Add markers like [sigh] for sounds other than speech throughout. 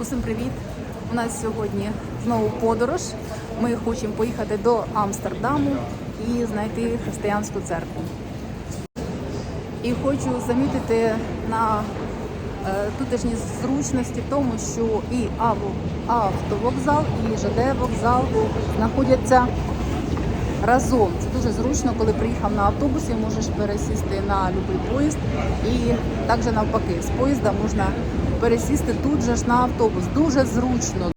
Усім привіт! У нас сьогодні знову подорож. Ми хочемо поїхати до Амстердаму і знайти християнську церкву. І хочу замітити на е, тутешній зручності тому, що і автовокзал, і ЖД вокзал знаходяться разом. Це дуже зручно, коли приїхав на автобусі, можеш пересісти на будь-який поїзд. І також навпаки, з поїзда можна пересісти тут же ж на автобус. Дуже зручно.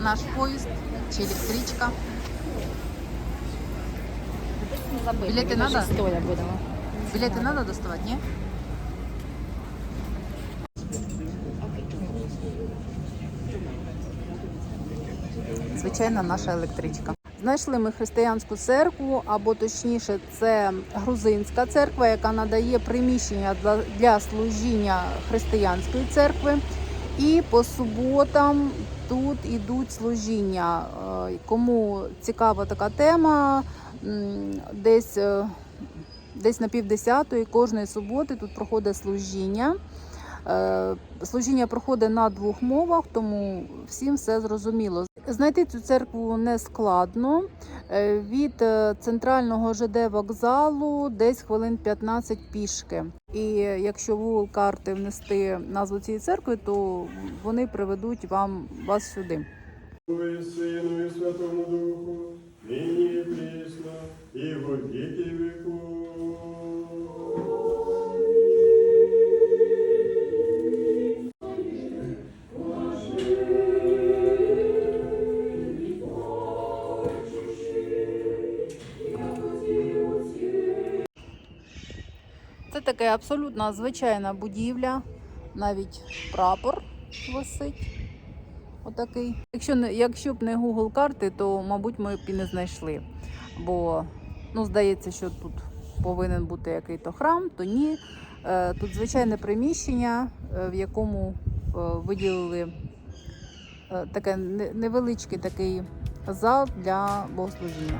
Наш поїзд чи електричка. Стоя будемо. Білети треба доставати, ні? Звичайно, наша електричка. Знайшли ми християнську церкву, або точніше, це грузинська церква, яка надає приміщення для- служіння християнської церкви. І по суботам тут ідуть служіння. Е, Кому цікава така тема, десь е, десь на півдесятої кожної суботи тут проходить служіння. Е, Служіння проходить на двох мовах, тому всім все зрозуміло. Знайти цю церкву не складно. Е, Від е, центрального ЖД вокзалу десь хвилин 15 пішки. І якщо в Google карти внести назву цієї церкви, то вони приведуть вам вас сюди. Святому Духу, нині і прісно, і віку. Абсолютно звичайна будівля, навіть прапор висить. Отакий. Якщо якщо б не Google карти, то мабуть ми б і не знайшли. Бо ну, здається, що тут повинен бути який-то храм, то ні. Е, Тут звичайне приміщення, е, в якому е, виділили таке невеличкий такий зал для богослужіння.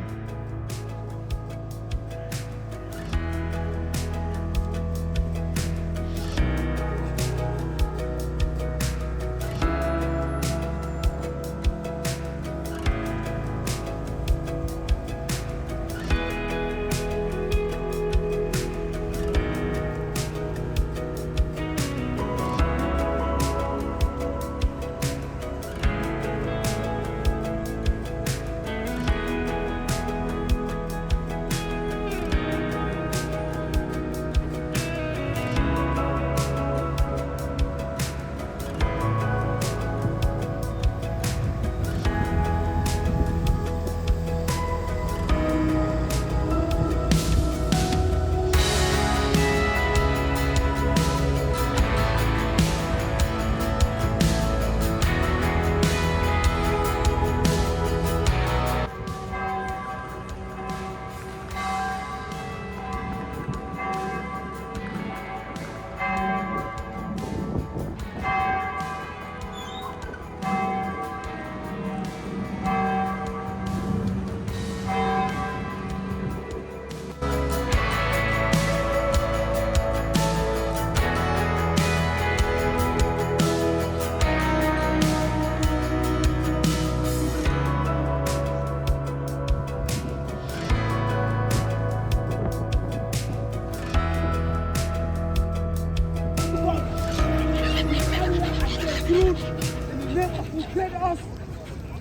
Created us,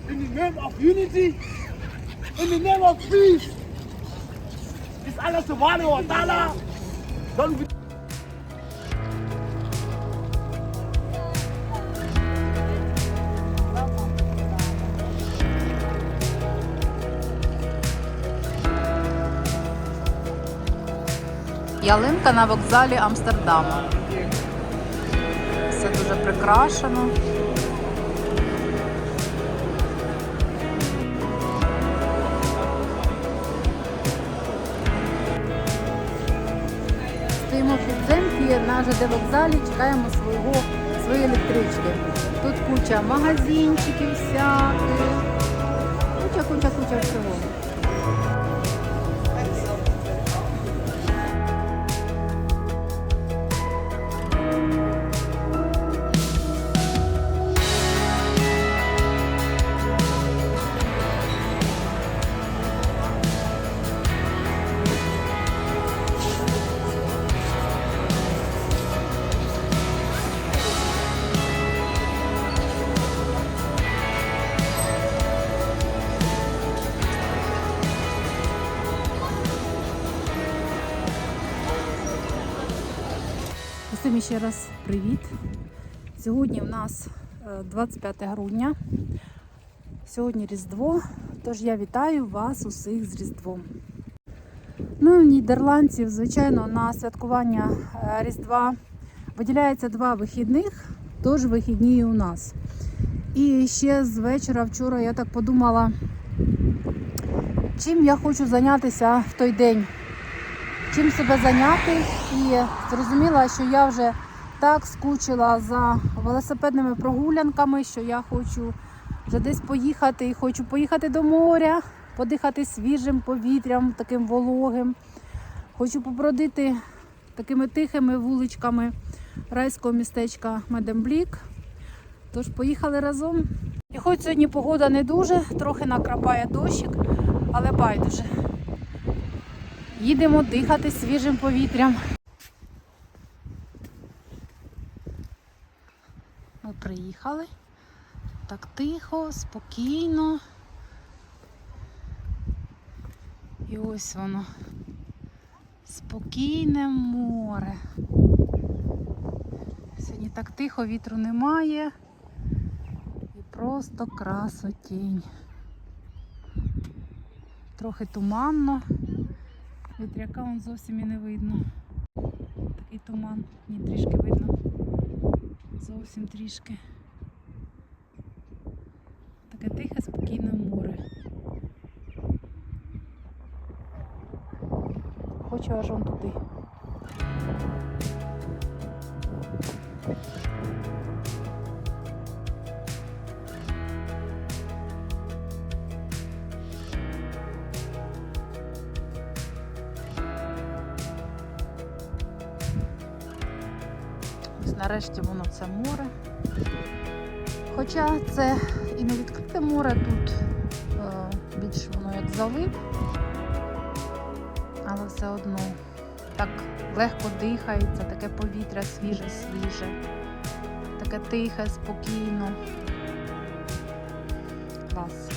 in the name of unity, in the name of peace. Ist Allah subhanahu wa ta'ala. Don't be Ялинка на вокзалі Амстердама. Все дуже прикрашено. Підземці на ЖД вокзалі, чекаємо свого, свої електрички. Тут куча магазинчиків всяких. Куча, куча, куча всього. Усім ще раз привіт. Сьогодні в нас е, 25 грудня. Сьогодні Різдво, тож я вітаю вас усіх з Різдвом. Ну і в Нідерландців, звичайно, на святкування е, Різдва виділяється два вихідних, тож вихідні і у нас. І ще з вечора вчора я так подумала, чим я хочу зайнятися в той день чим себе зайняти. І зрозуміла, що я вже так скучила за велосипедними прогулянками, що я хочу вже десь поїхати і хочу поїхати до моря, подихати свіжим повітрям, таким вологим. Хочу побродити такими тихими вуличками райського містечка Медемблік. Тож поїхали разом. І хоч сьогодні погода не дуже, трохи накрапає дощик, але байдуже. Їдемо дихати свіжим повітрям. Ми приїхали. Так тихо, спокійно. І ось воно. Спокійне море. Сьогодні так тихо, вітру немає. І просто красотінь. Трохи туманно. Вітряка он зовсім і не видно. Такий туман, ні, трішки видно. Зовсім трішки. Таке тихе, спокійне море. Хочу аж он туди. Ось нарешті воно це море. Хоча це і не відкрите море, тут е, більш воно як залив, але все одно так легко дихається, таке повітря свіже, свіже, таке тихе, спокійно. Клас.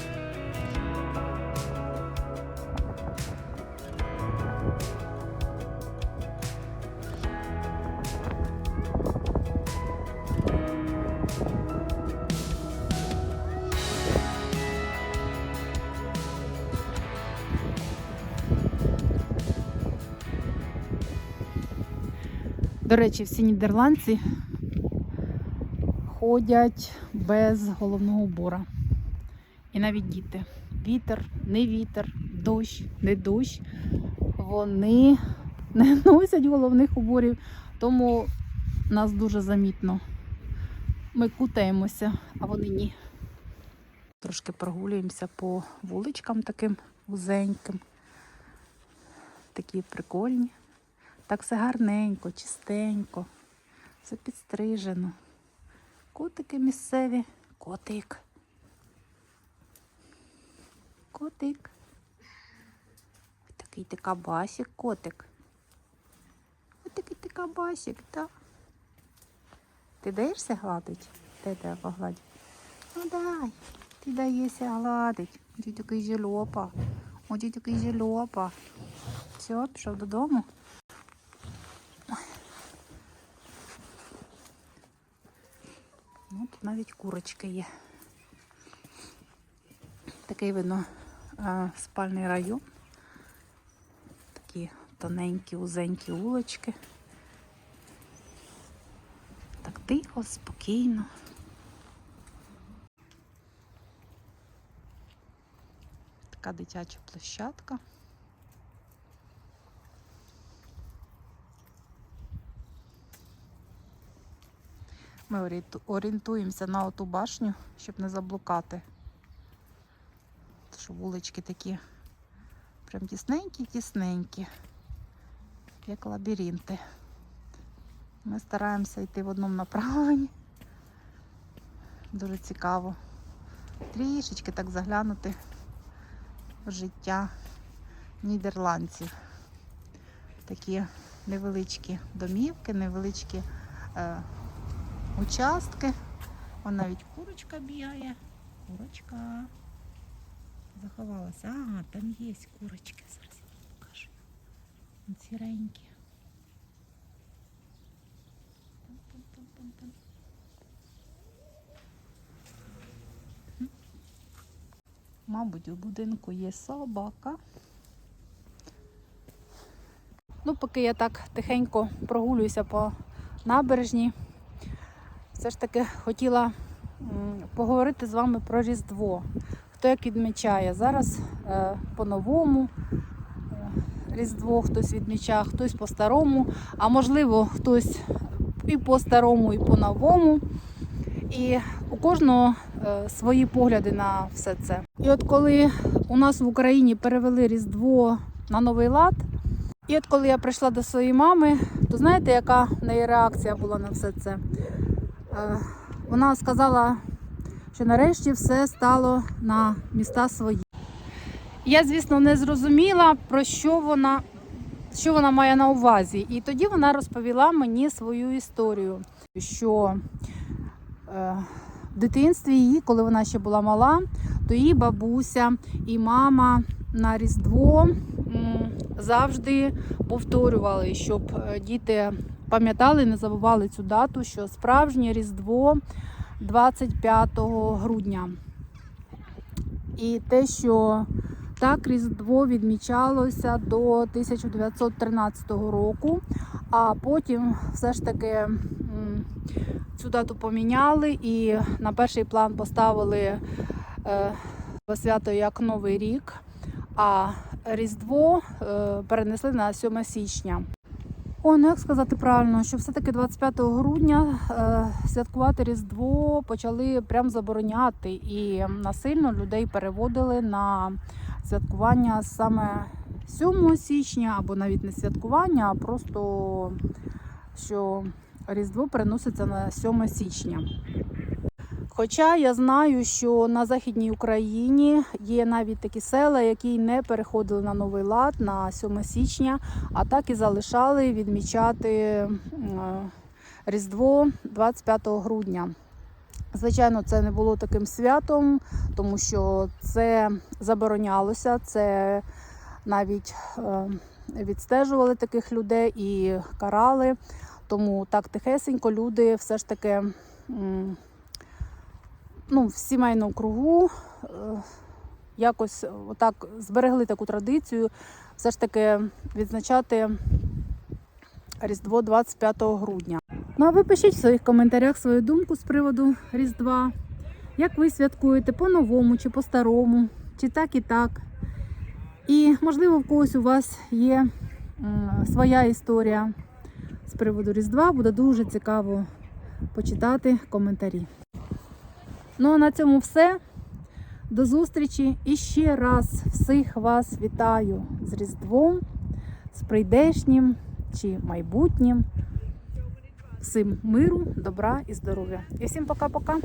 Речі, всі нідерландці ходять без головного убора. І навіть діти. Вітер, не вітер, дощ, не дощ. Вони не [laughs] носять головних уборів, тому нас дуже замітно. Ми кутаємося, а вони ні. Трошки прогулюємося по вуличкам таким вузеньким. Такі прикольні. Так все гарненько, чистенько, все підстрижено. Котики місцеві. Котик. Котик. Такий ти кабасик, котик. Ось такий ти кабасик, так. Ти даєшся гладить? Дай тебе погладь. Ну дай. Ти даєшся гладить. Ось такий жильопа. Ось такий жильопа. Все, пішов додому. Тут навіть курочки є. Такий видно спальний район. Такі тоненькі, узенькі улочки. Так тихо, спокійно. Така дитяча площадка. Ми орієнту- орієнтуємося на оту башню, щоб не заблукати. Що вулички такі прям тісненькі-тісненькі, як лабіринти. Ми стараємося йти в одному направленні. Дуже цікаво. Трішечки так заглянути в життя нідерландців. Такі невеличкі домівки, невеличкі е, участки. Вон навіть курочка бігає. Курочка. Заховалася. Ага, там є курочки. Зараз я вам покажу. Сіренькі. Мабуть, у будинку є собака. Ну, поки я так тихенько прогулююся по набережні все ж таки хотіла поговорити з вами про Різдво. Хто як відмічає. Зараз е, по-новому е, Різдво хтось відмічає, хтось по-старому, а можливо, хтось і по-старому, і по-новому. І у кожного е, свої погляди на все це. І от коли у нас в Україні перевели Різдво на новий лад, і от коли я прийшла до своєї мами, то знаєте, яка в неї реакція була на все це? Е, Вона сказала, що нарешті все стало на міста свої. Я, звісно, не зрозуміла, про що вона, що вона має на увазі. І тоді вона розповіла мені свою історію, що е, в дитинстві її, коли вона ще була мала, то її бабуся і мама на Різдво завжди повторювали, щоб е, діти пам'ятали, не забували цю дату, що справжнє Різдво 25 грудня. І те, що так Різдво відмічалося до 1913 року, а потім все ж таки цю дату поміняли і на перший план поставили е, свято як Новий рік, а Різдво е, перенесли на 7 січня. О, ну як сказати правильно, що все-таки 25 грудня е, святкувати Різдво почали прям забороняти і насильно людей переводили на святкування саме 7 січня, або навіть не святкування, а просто що Різдво переноситься на 7 січня. Хоча я знаю, що на Західній Україні є навіть такі села, які не переходили на новий лад на 7 січня, а так і залишали відмічати е, Різдво 25 грудня. Звичайно, це не було таким святом, тому що це заборонялося, це навіть е, відстежували таких людей і карали. Тому так тихесенько люди все ж таки ну, в сімейному кругу е, якось отак зберегли таку традицію, все ж таки відзначати Різдво 25 грудня. Ну а ви пишіть в своїх коментарях свою думку з приводу Різдва. Як ви святкуєте по-новому чи по-старому, чи так і так. І можливо в когось у вас є своя історія з приводу Різдва. Буде дуже цікаво почитати коментарі. Ну а на цьому все. До зустрічі і ще раз всіх вас вітаю з Різдвом, з прийдешнім чи майбутнім. Всім миру, добра і здоров'я. І всім пока-пока.